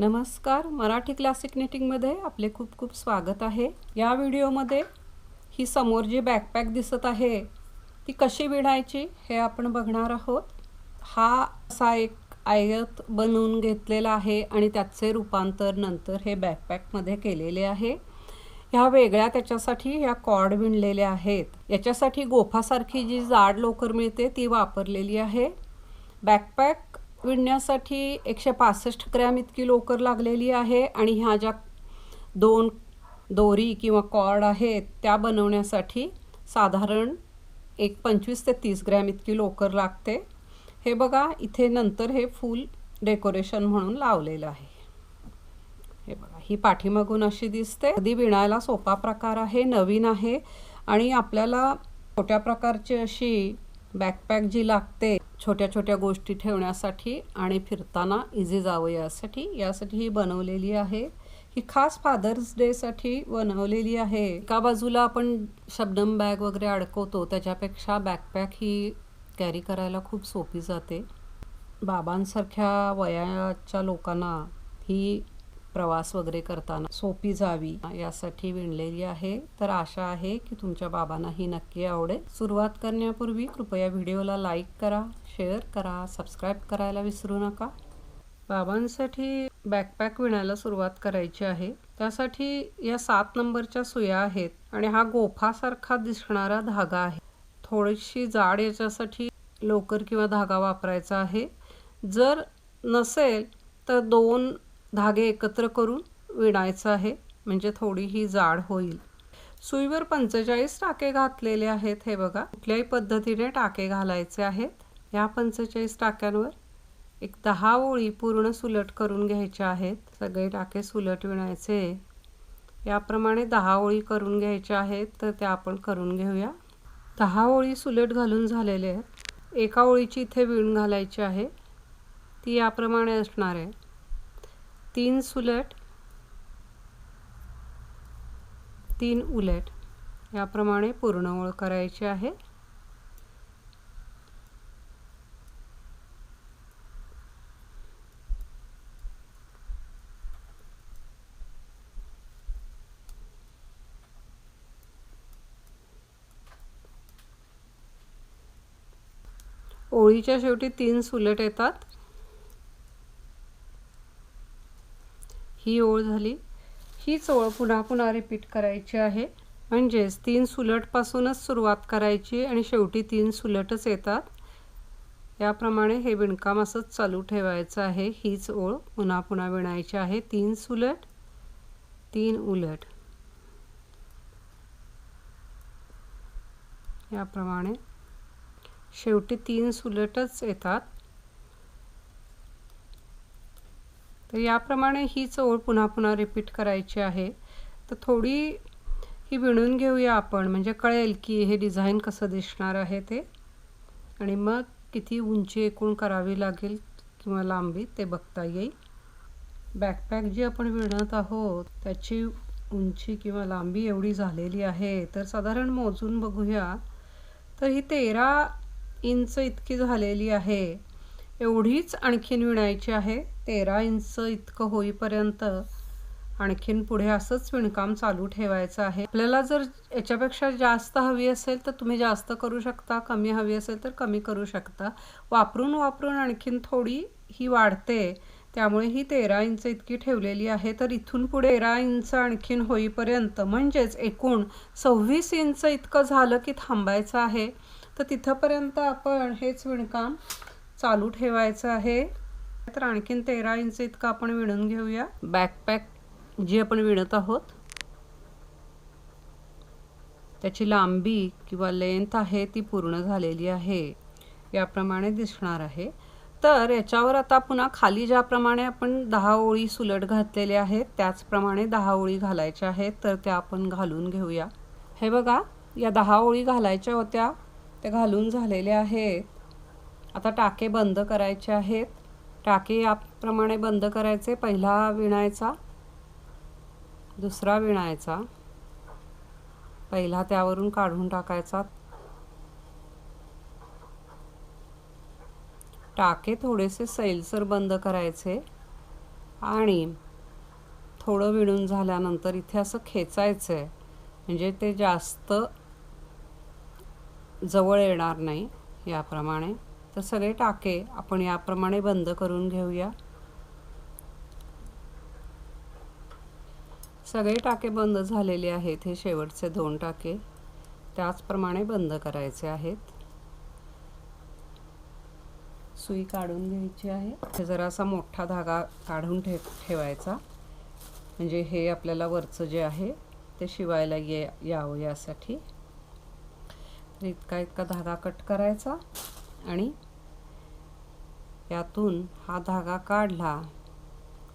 नमस्कार. मराठी क्लासिक निटिंगमध्ये आपले खूप खूप स्वागत आहे. या व्हिडिओमध्ये ही समोर जी बॅकपॅक दिसत आहे ती कशी विणायची हे आपण बघणार आहोत. हा असा एक आयत बनवून घेतलेला आहे आणि त्याचे रूपांतर नंतर हे बॅकपॅकमध्ये केलेले आहे. ह्या वेगळ्या त्याच्यासाठी ह्या कॉर्ड विणलेल्या आहेत. याच्यासाठी गोफासारखी जी जाड लोकर मिळते ती वापरलेली आहे. बॅकपॅक विणण्यासाठी एकशे पासष्ट ग्रॅम इतकी लोकर लागलेली आहे आणि ह्या ज्या दोन दोरी किंवा कॉर्ड आहेत त्या बनवण्यासाठी साधारण एक पंचवीस ते तीस ग्रॅम इतकी लोकर लागते. हे बघा इथे नंतर हे फूल डेकोरेशन म्हणून लावलेलं आहे. हे बघा ही पाठीमागून अशी दिसते. अगदी विणायला सोपा प्रकार आहे नवीन आहे आणि आपल्याला छोट्या प्रकारची अशी बॅकपॅक जी लागते छोट्या छोट्या गोष्टी ठेवण्यासाठी आणि फिरताना इझी जावं यासाठी. यासाठी ही बनवलेली आहे. ही खास फादर्स डेसाठी बनवलेली आहे. एका बाजूला आपण शबनम बॅग वगैरे अडकवतो. त्याच्यापेक्षा बॅकपॅक ही कॅरी करायला खूप सोपी जाते. बाबांसारख्या वयाच्या लोकांना ही प्रवास वगैरे करताना सोपी जावी. यासाठी विणलेली आहे. तर आशा आहे की तुमच्या बाबांना ही नक्की आवडेल. सुरुवात करण्यापूर्वी कृपया व्हिडिओला लाईक करा शेअर करा सबस्क्राईब करायला विसरू नका. बाबांसाठी बॅकपॅक विणायला सुरुवात करायची आहे. त्यासाठी या सात नंबरच्या सुया आहेत आणि हा गोफासारखा दिसणारा धागा आहे. थोडीशी जाड याच्यासाठी लोकर किंवा धागा वापरायचा आहे. जर नसेल तर दोन धागे एकत्र करून विणायचं आहे म्हणजे थोडी ही जाड होईल. सुईवर पंचेचाळीस टाके घातलेले आहेत हे बघा. कुठल्याही पद्धतीने टाके घालायचे आहेत. या पंचेचाळीस टाक्यांवर एक दहा ओळी पूर्ण सुलट करून घ्यायच्या आहेत. सगळे टाके सुलट विणायचे. याप्रमाणे दहा ओळी करून घ्यायच्या आहेत तर त्या आपण करून घेऊया. दहा ओळी सुलट घालून झालेले आहेत. एका ओळीची इथे विण घालायची आहे. ती याप्रमाणे असणार आहे. तीन सुलट तीन उलट याप्रमाणे पूर्ण ओळ करायची आहे. ओळीच्या शेवटी तीन सुलट येतात. ही ओळ झाली. हीच ओळ पुन्हा पुन्हा रिपीट करायची आहे. म्हणजेच तीन सुलटपासूनच सुरुवात करायची आणि शेवटी तीन सुलटच येतात. याप्रमाणे हे विणकाम असंच चालू ठेवायचं आहे. हीच ओळ पुन्हा पुन्हा विणायची आहे. तीन सुलट तीन उलट. याप्रमाणे शेवटी तीन सुलटच येतात. तर याप्रमाणे हीच ओळ पुन्हा पुन्हा रिपीट करायची आहे. तर थोडी ही विणून घेऊया आपण. म्हणजे कळेल की हे डिझाईन कसं दिसणार आहे ते. आणि मग किती उंची एकूण करावी लागेल किंवा लांबी ते बघता येईल. बॅकपॅक जी आपण विणत आहोत त्याची उंची किंवा लांबी एवढी झालेली आहे. तर साधारण मोजून बघूया. तर ही तेरा इंच इतकी झालेली आहे. एवढीच आणखीन विणायची आहे. तेरा इंच इतकं होईपर्यंत आणखीन पुढे असंच विणकाम चालू ठेवायचं आहे. आपल्याला जर याच्यापेक्षा जास्त हवी असेल तर तुम्ही जास्त करू शकता कमी हवी असेल तर कमी करू शकता. वापरून वापरून आणखीन थोडी ही वाढते. त्यामुळे ही तेरा इंच इतकी ठेवलेली आहे. तर इथून पुढे तेरा इंच आणखीन होईपर्यंत म्हणजेच एकूण सव्वीस इंच इतकं झालं की थांबायचं आहे. तर तिथंपर्यंत आपण हेच विणकाम चालू ठेवायचं आहे. तर आणखीन तेरा इंच इतकं आपण विणून घेऊया. बॅकपॅक जी आपण विणत आहोत. त्याची लांबी किंवा लेंथ आहे ती पूर्ण झालेली आहे. याप्रमाणे दिसणार आहे. तर याच्यावर आता पुन्हा खाली ज्याप्रमाणे आपण दहा ओळी सुलट घातलेल्या आहेत त्याचप्रमाणे दहा ओळी घालायच्या आहेत तर त्या आपण घालून घेऊया. हे बघा या दहा ओळी घालायच्या होत्या त्या घालून झालेल्या आहेत. आता टाके बंद करायचे आहेत. टाके याप्रमाणे बंद करायचे. पहिला विणायचा दुसरा विणायचा. पहिला त्यावरून काढून टाकायचा. टाके थोडेसे सैलसर बंद करायचे आणि थोडं विणून झाल्यानंतर इथे असं खेचायचं आहे म्हणजे ते जास्त जवळ येणार नाही याप्रमाणे. तर सगळे टाके आपण याप्रमाणे बंद करून घेऊया. सगळे टाके बंद झालेले आहेत हे शेवटचे दोन टाके. त्याचप्रमाणे बंद करायचे आहेत. सुई काढून घ्यायची आहे. हे जरासा मोठा धागा काढून ठे ठेवायचा. म्हणजे हे आपल्याला वरचं जे आहे ते शिवायला ये यावं यासाठी. तर इतका इतका धागा कट करायचा. आणि यातून हा धागा काढला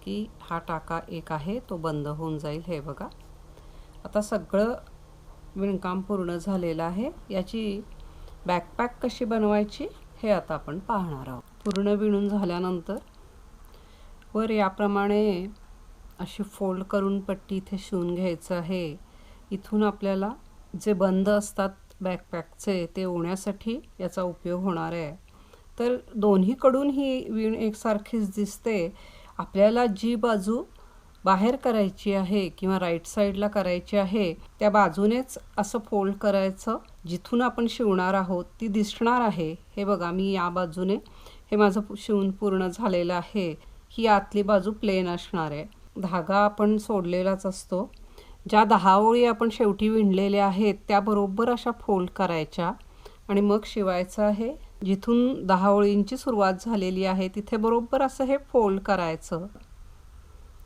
की हा टाका एक आहे तो बंद होऊन जाईल. हे बघा. आता सगळं विणकाम पूर्ण झालेलं आहे. याची बॅकपॅक कशी बनवायची हे आता आपण पाहणार आहोत. पूर्ण विणून झाल्यानंतर वर याप्रमाणे अशी फोल्ड करून पट्टी इथे शिवून घ्यायचं आहे. इथून आपल्याला जे बंद असतात बॅकपॅकचे ते ओण्यासाठी याचा उपयोग होणार आहे. तर दोन्हीकडून ही विण एकसारखीच दिसते. आपल्याला जी बाजू बाहेर करायची आहे किंवा राईट साईडला करायची आहे त्या बाजूनेच असं फोल्ड करायचं जिथून आपण शिवणार आहोत ती दिसणार आहे. हे बघा मी या बाजूने हे माझं शिवून पूर्ण झालेलं आहे. ही आतली बाजू प्लेन असणार आहे. धागा आपण सोडलेलाच असतो. ज्या दहा ओळी आपण शेवटी विणलेल्या आहेत त्या बरोबर अशा फोल्ड करायच्या. आणि मग शिवायचं आहे जिथून दहा ओळींची सुरुवात झालेली आहे तिथे बरोबर असं हे फोल्ड करायचं.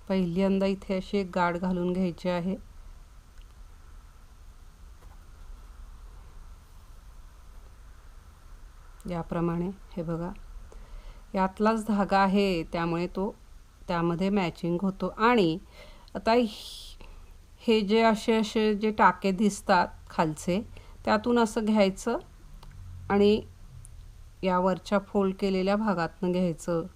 पहिल्यांदा इथे अशी एक गाठ घालून घ्यायची आहे. याप्रमाणे हे बघा. यातलाच धागा आहे त्यामुळे तो त्यामध्ये मॅचिंग होतो. आणि आता हे जे असे असे जे टाके दिसतात खालचे त्यातून असं घ्यायचं आणि यावरच्या फोल्ड केलेल्या भागातनं घ्यायचं.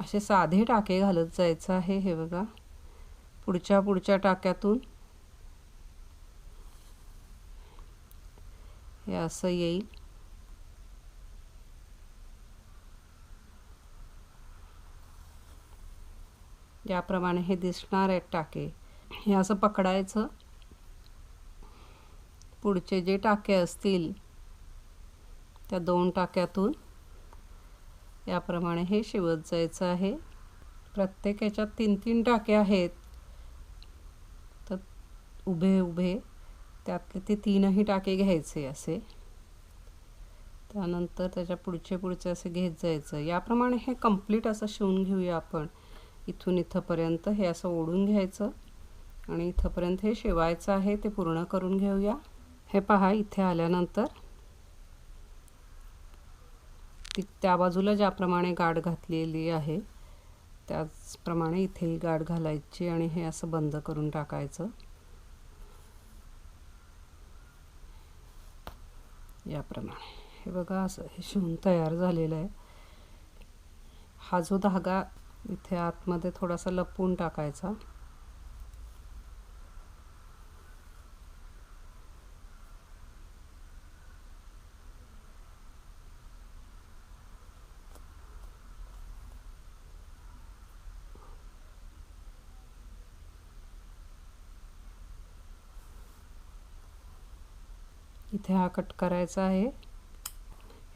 असे साधे टाके घालत जायचं आहे हे बघा. पुढच्या पुढच्या टाक्यातून. हे असं येईल. याप्रमाणे हे दिसणार आहेत टाके. हे असं पकडायचं. पुढचे जे टाके असतील त्या दोन टाक्यातून याप्रमाणे हे शिवत जायचं आहे. प्रत्येक याच्यात तीन तीन टाके आहेत. तर उभे उभे त्यातले ते तीनही टाके घ्यायचे असे. त्यानंतर त्याच्या पुढचे पुढचे असे घेत जायचं. याप्रमाणे हे कंप्लीट असं शिवून घेऊया आपण. इथून इथंपर्यंत हे असं ओढून घ्यायचं आणि इथंपर्यंत हे शिवायचं आहे ते पूर्ण करून घेऊया. हे पहा इथे आल्यानंतर ती त्या बाजूला ज्याप्रमाणे गाठ घातलेली आहे त्याचप्रमाणे इथेही गाठ घालायची आणि हे असं बंद करून टाकायचं. याप्रमाणे. हे बघा असं हे शिवून तयार झालेलं आहे. हा जो धागा इथे आतमध्ये थोडासा लपवून टाकायचा. इथे हा कट करायचा आहे.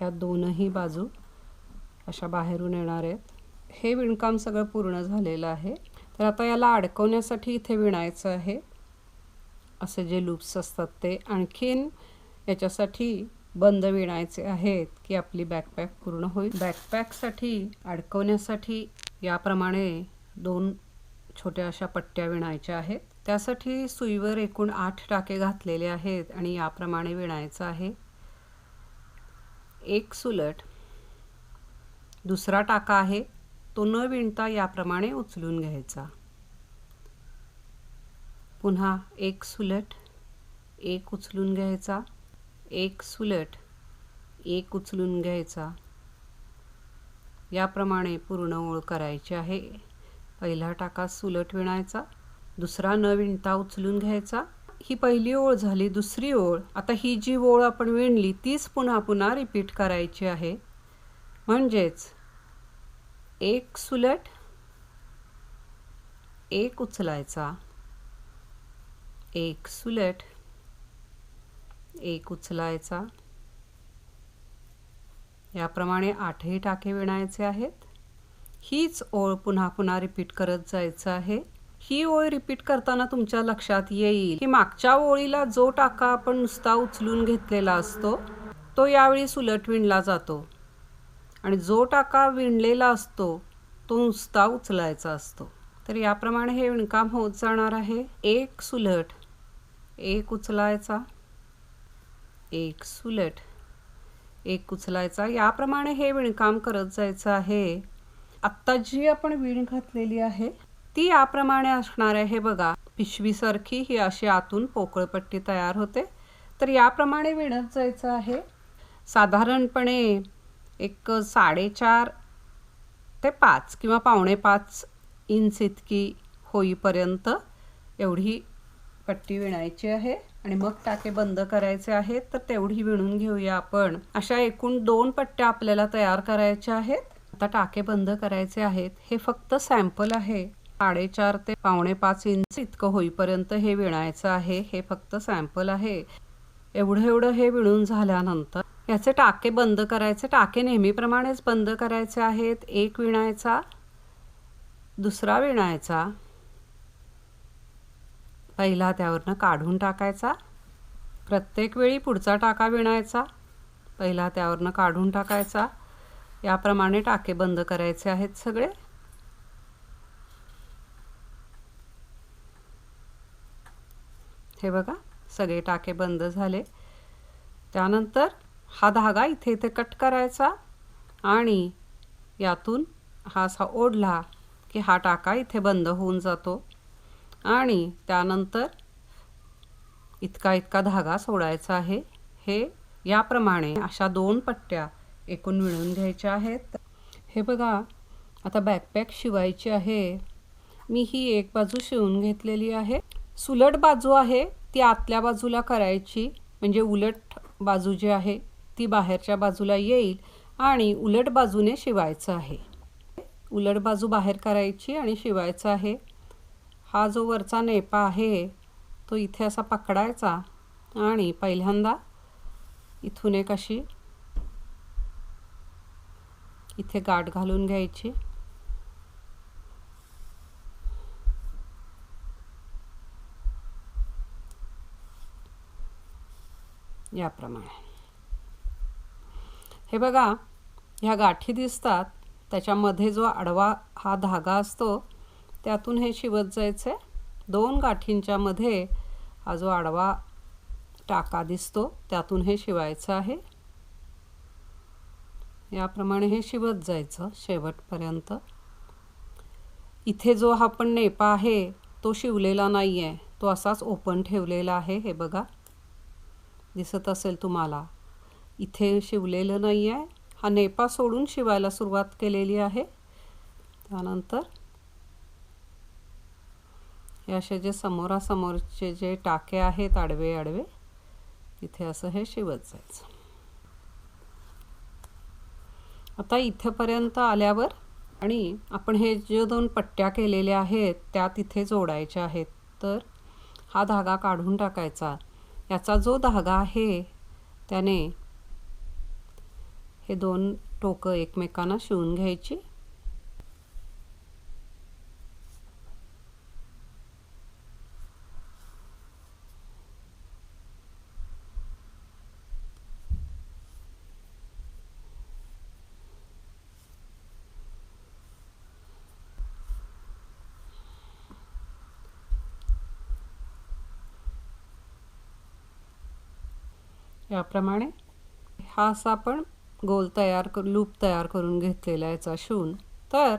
या दोनही बाजू अशा बाहेरून येणार आहेत. हे विणकाम सगळं पूर्ण झालेलं आहे. तर आता याला अडकवण्यासाठी इथे विणायचं आहे. असे जे लूप्स असतात ते आणखीन याच्यासाठी बंद विणायचे आहेत की आपली बॅकपॅक पूर्ण होईल. बॅकपॅकसाठी अडकवण्यासाठी याप्रमाणे दोन छोट्या अशा पट्ट्या विणायच्या आहेत. त्यासाठी सुईवर एकूण आठ टाके घातलेले आहेत आणि याप्रमाणे विणायचं आहे. एक सुलट दुसरा टाका आहे. तो न विणता याप्रमाणे उचलून घ्यायचा. पुन्हा एक सुलट एक उचलून घ्यायचा. एक सुलट एक उचलून घ्यायचा. याप्रमाणे पूर्ण ओळ करायची आहे. पहिला टाका सुलट विणायचा दुसरा न विणता उचलून घ्यायचा. ही पहिली ओळ झाली दुसरी ओळ. आता ही जी ओळ आपण विणली तीच पुन्हा पुन्हा रिपीट करायची आहे. म्हणजेच एक सुलट एक उचलायचा एक सुलट एक उचलायचा. याप्रमाणे आठही टाके विणायचे आहेत. हीच ओळ पुन्हा पुन्हा रिपीट करत जायचं आहे. ही ओळ रिपीट करताना तुमच्या लक्षात येईल की मागच्या ओळीला जो टाका आपण नुसता उचलून घेतलेला असतो तो यावेळी सुलट विणला जातो. आणि जो टाका विणलेला असतो तो नुसता उचलायचा असतो. तर याप्रमाणे हे विणकाम होत जाणार आहे. एक सुलट एक उचलायचा एक सुलट एक उचलायचा. याप्रमाणे हे विणकाम करत जायचं आहे. आत्ता जी आपण विण घातलेली आहे ती याप्रमाणे असणार आहे. बघा पिशवीसारखी ही अशी आतून पोकळपट्टी तयार होते. तर याप्रमाणे विणत जायचं आहे. साधारणपणे एक साडेचार ते पाच किंवा पावणे पाच इंच इतकी होईपर्यंत एवढी पट्टी विणायची आहे. आणि मग टाके बंद करायचे आहेत तर तेवढी विणून घेऊया आपण. अशा एकूण दोन पट्ट्या आपल्याला तयार करायच्या आहेत. आता टाके बंद करायचे आहेत. हे फक्त सॅम्पल आहे. साडेचार ते पावणे पाच इंच इतकं होईपर्यंत हे विणायचं आहे. हे फक्त सॅम्पल आहे. एवढं एवढं हे विणून झाल्यानंतर याचे टाके बंद करायचे. टाके नेहमीप्रमाणेच बंद करायचे आहेत. एक विणायचा दुसरा विणायचा. पहिला त्यावरनं काढून टाकायचा. प्रत्येक वेळी पुढचा टाका विणायचा. पहिला त्यावरनं काढून टाकायचा. याप्रमाणे टाके बंद करायचे आहेत सगळे. हे बघा सगळे टाके बंद झाले. त्यानंतर हा धागा इथे इथे कट करायचा आणि यातून हा असा ओढला की हा टाका इथे बंद होऊन जातो. आणि त्यानंतर इतका इतका धागा सोडायचा आहे. हे याप्रमाणे अशा दोन पट्ट्या एकूण मिळून घ्यायच्या आहेत. हे बघा आता बॅकपॅक शिवायची आहे. मी ही एक बाजू शिवून घेतलेली आहे. सुलट बाजू आहे ती आतल्या बाजूला करायची. म्हणजे उलट बाजू जी आहे ती बाहेरच्या बाजूला येईल आणि उलट बाजूने शिवायचं आहे. उलट बाजू बाहेर करायची आणि शिवायचं आहे. हा जो वरचा नेपा आहे तो इथे असा पकडायचा आणि पहिल्यांदा इथून एक अशी इथे गाठ घालून घ्यायची. याप्रमाणे. हे बघा ह्या गाठी दिसतात. त्याच्यामध्ये जो आडवा हा धागा असतो त्यातून हे शिवत जायचं. आहे दोन गाठींच्या मध्ये हा जो आडवा टाका दिसतो त्यातून हे शिवायचं आहे. याप्रमाणे हे शिवत जायचं शेवटपर्यंत. इथे जो हा पण नेपा आहे तो शिवलेला नाही आहे तो असाच ओपन ठेवलेला आहे हे बघा. दिसत असेल तुम्हाला. इथे शिवलेलं नाही आहे हा नेपा सोडून शिवायला सुरुवात केलेली आहे. त्यानंतर हे असे जे समोरासमोरचे जे टाके आहेत आडवे आडवे तिथे असं हे शिवत जायचं आता इथेपर्यंत आल्यावर आणि आपण हे जे दोन पट्ट्या केलेल्या आहेत त्या तिथे जोडायच्या आहेत तर हा धागा काढून टाकायचा. याचा जो धागा आहे त्याने हे दोन टोकं एकमेकांना शिवून घ्यायची. याप्रमाणे हा असा आपण गोल तयार कर लूप तयार करून घेतलेला याचा शिवून तर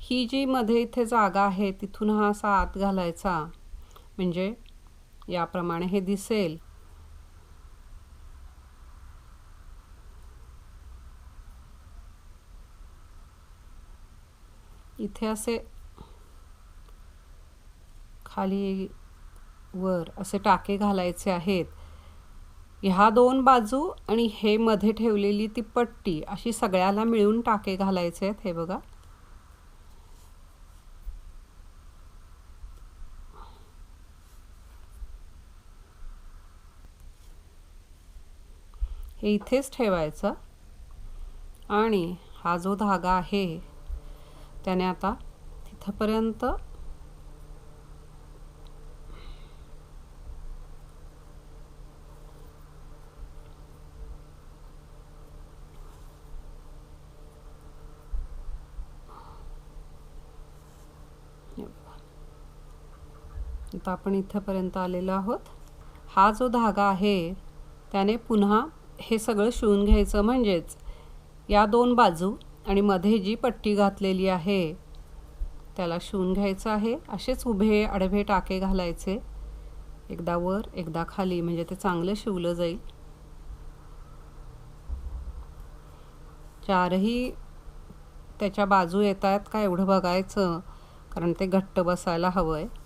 ही जी मध्ये इथे जागा आहे तिथून हा असा आत घालायचा. म्हणजे याप्रमाणे हे दिसेल. इथे असे खाली वर असे टाके घालायचे आहेत. ह्या दोन बाजू आणि हे मध्ये ठेवलेली ती पट्टी अशी सगळ्याला मिळून टाके घालायचे आहेत हे बघा. हे इथेच ठेवायचं. आणि हा जो धागा आहे त्याने आता तिथंपर्यंत आता आपण इथंपर्यंत आलेलो आहोत. हा जो धागा आहे त्याने पुन्हा हे सगळं शिवून घ्यायचं म्हणजेच या दोन बाजू आणि मध्ये जी पट्टी घातलेली आहे त्याला शिवून घ्यायचं आहे. असेच उभे आडवे टाके घालायचे. एकदा वर एकदा खाली म्हणजे ते चांगलं शिवलं जाईल. चारही त्याच्या बाजू येत आहेत का एवढं बघायचं कारण ते घट्ट बसायला हवं आहे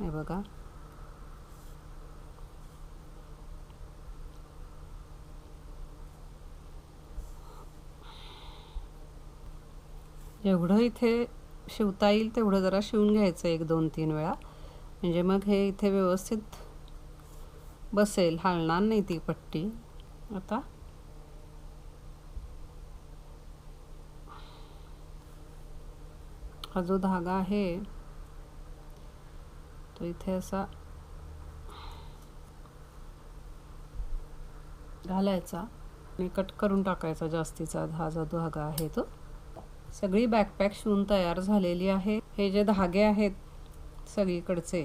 हे बघा. जेवढं इथे शिवता येईल तेवढं जरा शिवून घ्यायचं एक दोन तीन वेळा. म्हणजे मग हे इथे व्यवस्थित बसेल. हलणार नाही ती पट्टी. आता हा जो धागा आहे तो इथे असा घालायचा आणि कट करून टाकायचा जास्तीचा. हा जो धागा आहे तो. सगळी बॅकपॅक शिवून तयार झालेली आहे. हे जे धागे आहेत सगळीकडचे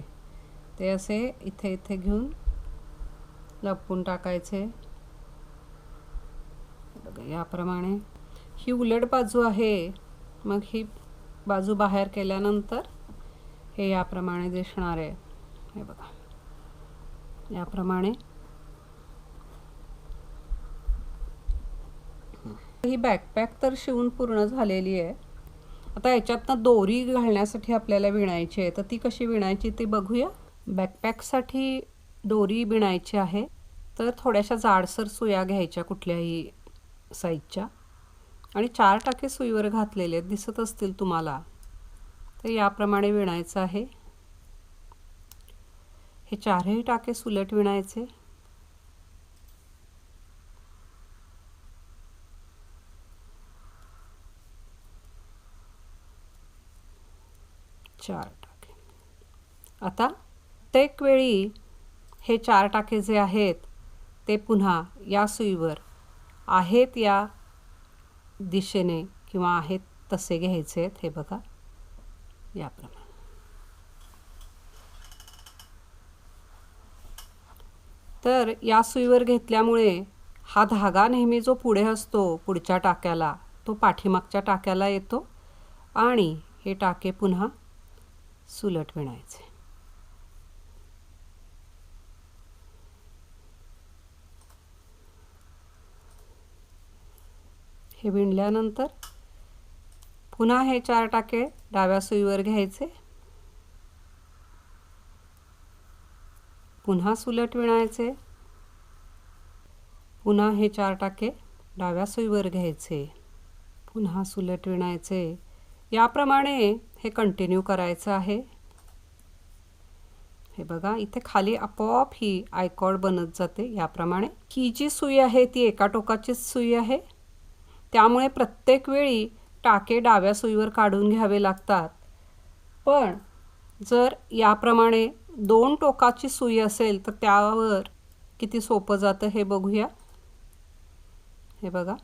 ते असे इथे इथे घेऊन लपवून टाकायचे. याप्रमाणे. ही उलट बाजू आहे. मग ही बाजू बाहेर केल्यानंतर हे याप्रमाणे दिसणार आहे. हे बघा. याप्रमाणे. ही बॅकपॅक तर शिवून पूर्ण झालेली आहे. आता याच्यातनं दोरी घालण्यासाठी आपल्याला विणायची आहे. तर ती कशी विणायची ती बघूया. बॅकपॅकसाठी दोरी विणायची आहे. तर थोड्याशा जाडसर सुया घ्यायच्या कुठल्याही साईजच्या आणि चार टाके सुईवर घातलेले दिसत असतील तुम्हाला. तर याप्रमाणे विणायचं आहे. हे चारही टाके सुलट विणायचे. चार टाके. आता प्रत्येक वेळी हे चार टाके जे आहेत ते पुन्हा या सुईवर आहेत या दिशेने किंवा आहेत तसे घ्यायचे आहेत. हे बघा. याप्रमाणे. तर या सुईवर घेतल्यामुळे हा धागा नेहमी जो पुढे असतो पुढच्या टाक्याला तो पाठीमागच्या टाक्याला येतो आणि हे टाके पुन्हा सुलट विणायचे. हे विणल्यानंतर पुन्हा हे चार टाके डाव्या सुईवर घ्यायचे. पुन्हा सुलट विणायचे. पुन्हा हे चार टाके डाव्या सुईवर घ्यायचे. पुन्हा सुलट विणायचे. याप्रमाणे हे कंटिन्यू करायचं आहे. हे बघा इथे खाली आपोआप ही आयकॉड बनत जाते. याप्रमाणे ही जी सुई आहे ती एका टोकाचीच सुई आहे. त्यामुळे प्रत्येक वेळी टाके डाव्या सुईवर काढून घ्यावे लागतात. पण जर याप्रमाणे दोन टोकाची सुई असेल तर त्यावर किती सोपं जातं हे बघूया. हे बघा.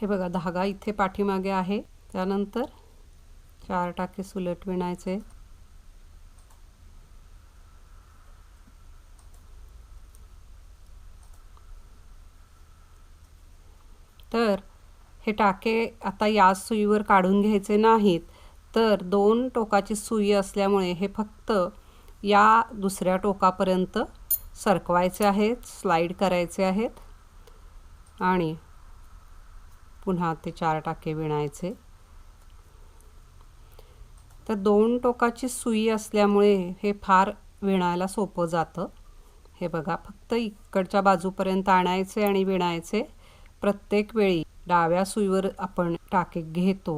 हे बघा धागा इथे पाठीमागे आहे. त्यानंतर चार टाके सुलट विणायचे. तर हे टाके आता या सुईवर काढून घ्यायचे नाहीत. तर दोन टोकाची सुई असल्यामुळे हे फक्त या दुसऱ्या टोकापर्यंत सरकवायचे आहेत स्लाईड करायचे आहेत. आणि पुन्हा ते चार टाके विणायचे. तर दोन टोकाची सुई असल्यामुळे हे फार विणायला सोपं जातं. हे बघा फक्त इकडच्या बाजूपर्यंत आणायचे आणि विणायचे. प्रत्येक वेळी डाव्या सुईवर आपण टाके घेतो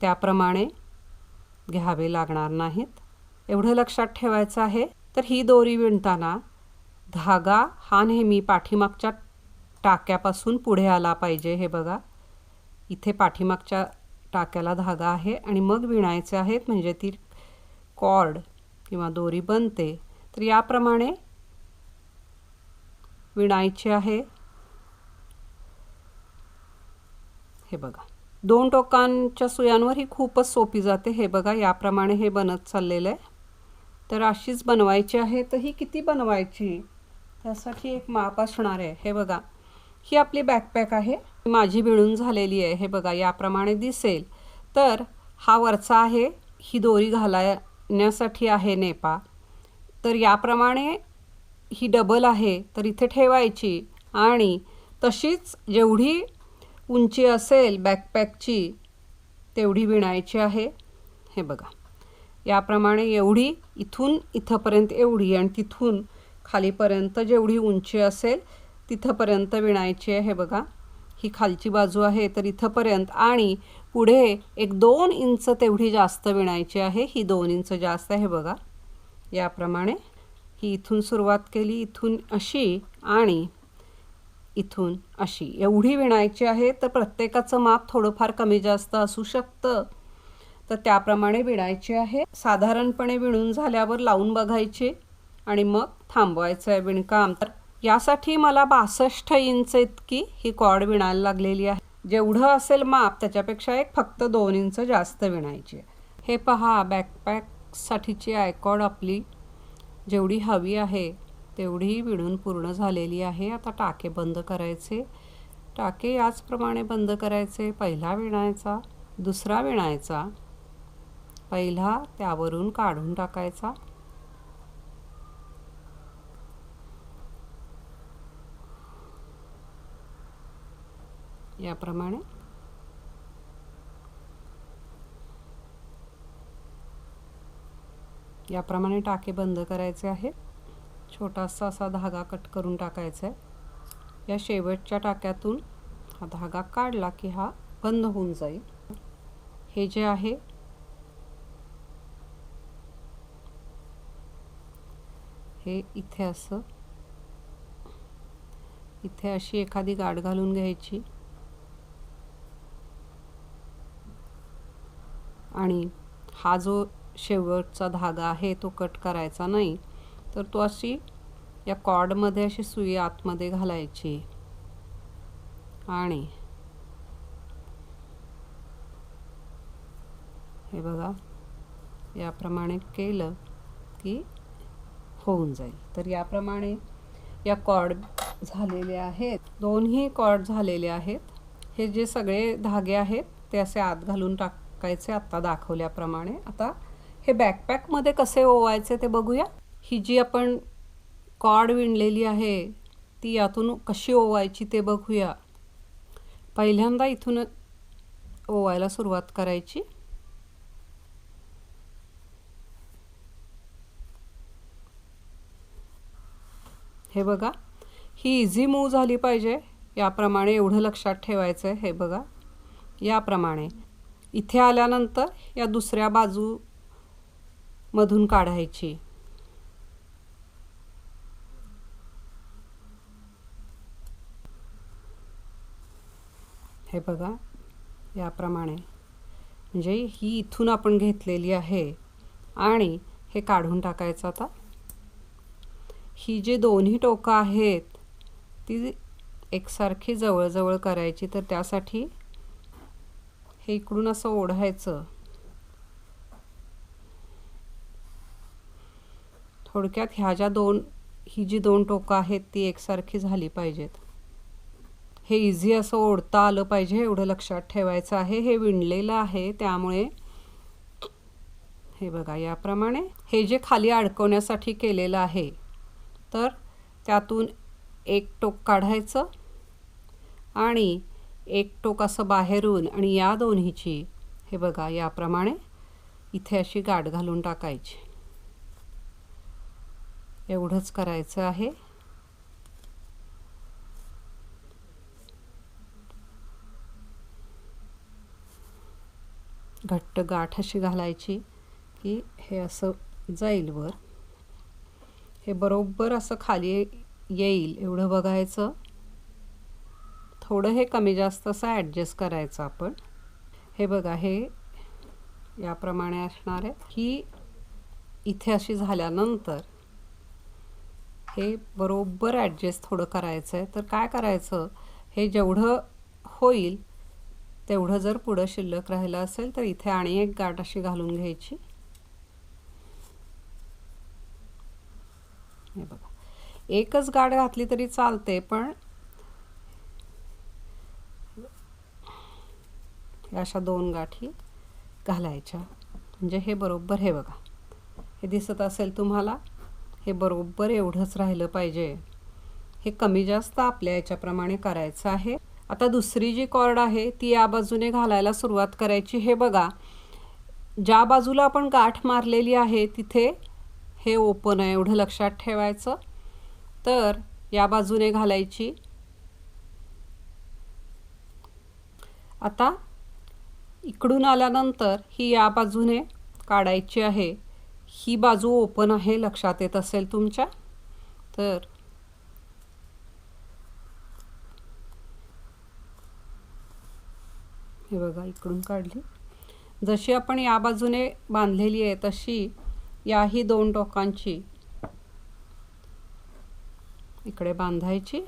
त्याप्रमाणे घ्यावे लागणार नाहीत. एवढं लक्षात ठेवायचं आहे. तर ही दोरी विणताना धागा हा नेहमी पाठीमागच्या टाक्यापासून पुढे आला पाहिजे. हे बघा इथे पाठीमागच्या टाक्याला धागा आहे आणि मग विणायचे आहेत म्हणजे ती कॉर्ड किंवा दोरी बनते. तर याप्रमाणे विणायची आहे. हे बघा. दोन टोकांच्या सुयांवर ही खूपच सोपी जाते. हे बघा याप्रमाणे हे बनत चाललेलं आहे. तर अशीच बनवायची आहे. तर ही किती बनवायची? त्यासाठी एक माप असणार आहे. हे बघा. ही आपली बॅकपॅक आहे. माझी मिळून झालेली आहे. हे बघा याप्रमाणे दिसेल. तर हा वरचा आहे. ही दोरी घालण्यासाठी आहे नेपा. तर याप्रमाणे ही डबल आहे. तर इथे ठेवायची. आणि तशीच जेवढी उंची असेल बॅकपॅकची तेवढी विणायची आहे. हे बघा. याप्रमाणे एवढी इथून इथंपर्यंत एवढी आणि तिथून खालीपर्यंत जेवढी उंची असेल तिथंपर्यंत विणायची आहे. हे बघा. ही खालची बाजू आहे तर इथंपर्यंत आणि पुढे एक दोन इंच तेवढी जास्त विणायची आहे. ही दोन इंच जास्त आहे. बघा. याप्रमाणे ही इथून सुरुवात केली इथून अशी आणि इथून. अशी. एवढी विणायची आहे तर प्रत्येकाचं माप थोडंफार कमी जास्त असू शकतं. तर त्याप्रमाणे विणायची आहे. साधारणपणे विणून झाल्यावर लावून बघायची आणि मग थांबवायचं आहे विणकाम. तर यासाठी मला बासष्ट इंच इतकी ही कॉड विणायला लागलेली आहे. जेवढं असेल माप त्याच्यापेक्षा एक फक्त दोन इंच जास्त विणायची आहे. हे पहा बॅकपॅकसाठीची आयकॉड आपली. जेवढी हवी आहे. तेवढी विणून पूर्ण झालेली आहे. आता टाके बंद करायचे. टाके याचप्रमाणे बंद करायचे. पहिला विणायचा दुसरा विणायचा. पहिला त्यावरून काढून टाकायचा. याप्रमाणे. याप्रमाणे टाके बंद करायचे आहेत. छोटासा असा धागा कट करून टाकायचा आहे या शेवटच्या टाक्यातून हा धागा काढला की हा बंद होऊन जाईल. हे जे आहे हे इथे असं इथे अशी एखादी गाठ घालून घ्यायची. आणि हा जो शेवटचा धागा आहे तो कट करायचा नाही. तर तो अशी या कॉर्डमध्ये अशी सुई आतमध्ये घालायची. आणि हे बघा याप्रमाणे केलं की होऊन जाईल. तर याप्रमाणे या कॉर्ड झालेले आहेत. दोन्ही कॉर्ड झालेले आहेत. हे जे सगळे धागे आहेत ते असे आत घालून टाकायचे आत्ता दाखवल्याप्रमाणे. आता हे बॅकपॅकमध्ये कसे ओवायचे ते बघूया. ही जी आपण कॉड विणलेली आहे ती यातून कशी ओवायची ते बघूया. पहिल्यांदा इथून ओवायला सुरुवात करायची. हे बघा ही इझी मूव झाली पाहिजे. याप्रमाणे एवढं लक्षात ठेवायचं आहे हे बघा. याप्रमाणे. इथे आल्यानंतर या दुसऱ्या बाजूमधून काढायची. हे बघा याप्रमाणे. म्हणजे ही इथून आपण घेतलेली आहे आणि हे काढून टाकायचं आता. ही जी दोन्ही टोकं आहेत ती एकसारखी जवळजवळ करायची तर त्यासाठी हे इकडून असं ओढायचं. थोडक्यात ह्या ज्या दोन ही जी दोन टोकं आहेत ती एकसारखी झाली पाहिजेत. हे इझी असं ओढता आलं पाहिजे एवढं लक्षात ठेवायचं आहे. हे विणलेलं आहे त्यामुळे हे बघा याप्रमाणे हे जे खाली अडकवण्यासाठी केलेलं आहे तर त्यातून एक टोक काढायचं आणि एक टोक असं बाहेरून आणि या दोन्हीची हे बघा याप्रमाणे इथे अशी गाठ घालून टाकायची. एवढंच करायचं आहे. घट्ट गाठ अशी घालायची की हे असं जाईल वर. हे बरोबर असं खाली येईल एवढं बघायचं. थोडं हे कमी जास्त असं ॲडजस्ट करायचं आपण. हे बघा हे याप्रमाणे असणार आहे. ही इथे अशी झाल्यानंतर हे बरोबर ॲडजस्ट थोडं करायचं आहे तर काय करायचं? हे जेवढं होईल तेवढं जर पुढं शिल्लक राहिलं असेल तर इथे आणि एक गाठ अशी घालून घ्यायची. हे बघा. एकच गाठ घातली तरी चालते पण अशा दोन गाठी घालायच्या. म्हणजे हे बरोबर हे बघा. हे दिसत असेल तुम्हाला हे बरोबर एवढंच राहिलं पाहिजे. हे कमी जास्त आपल्या याच्याप्रमाणे करायचं आहे. आता दुसरी जी कॉर्ड आहे ती या बाजूने घालायला सुरुवात करायची. हे बघा ज्या बाजूला आपण गाठ मारलेली आहे तिथे हे ओपन आहे एवढं लक्षात ठेवायचं. तर या बाजूने घालायची. आता इकडून आल्यानंतर ही या बाजूने काढायची आहे. ही बाजू ओपन आहे लक्षात येत असेल तुमच्या? तर हे बघा इकडून काढली. जशी आपण या बाजूने बांधलेली आहे तशी याही दोन टोकांची इकडे बांधायची.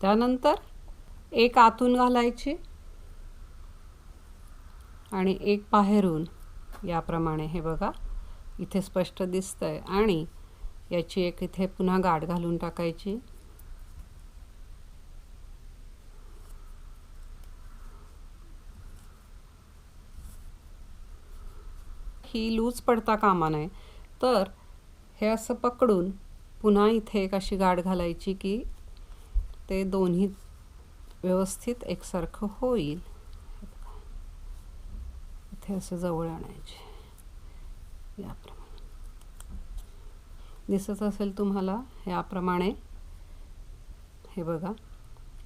त्यानंतर एक आतून घालायची आणि एक बाहेरून. याप्रमाणे हे बघा इथे स्पष्ट दिसतंय. आणि याची एक इथे पुन्हा गाठ घालून टाकायची. ही लूज पडता कामा नये. तर हे असं पकडून पुन्हा इथे एक अशी गाठ घालायची की ते दोन्ही व्यवस्थित एकसारखं होईल. इथे असं जवळ आणायचे. याप्रमाणे. दिसत असेल तुम्हाला याप्रमाणे. हे बघा.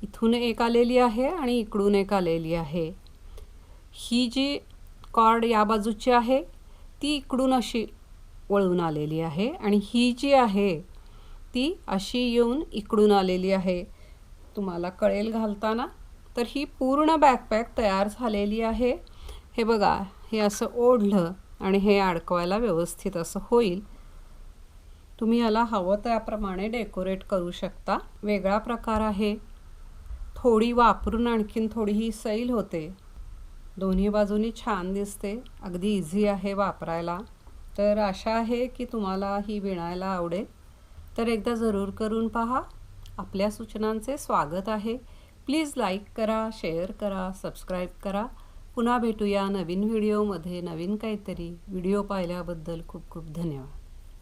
इथून एक आलेली आहे आणि इकडून एक आलेली आहे. ही जी कॉर्ड या बाजूची आहे ती इकडून अशी वळून आलेली आहे आणि ही जी आहे ती अशी येऊन इकडून आलेली आहे. तुम्हाला कळेल घालताना? तर ही पूर्ण बॅकपॅक तयार झालेली आहे. हे बघा हे असं ओढलं आणि हे अडकवायला व्यवस्थित असं होईल. तुम्ही याला हवं त्याप्रमाणे डेकोरेट करू शकता. वेगळा प्रकार आहे. थोडी वापरून आणखीन थोडी ही सैल होते. दोन्ही बाजूनी छान दिसते. अगदी इझी आहे वापरायला. तर आशा आहे की तुम्हाला ही विणायला आवडेल. तर एकदा जरूर करून पहा. आपल्या सूचनांचे स्वागत आहे. प्लीज लाईक करा शेअर करा सबस्क्राईब करा. पुन्हा भेटूया नवीन व्हिडिओमध्ये नवीन काहीतरी. व्हिडिओ पाहिल्याबद्दल खूप खूप धन्यवाद.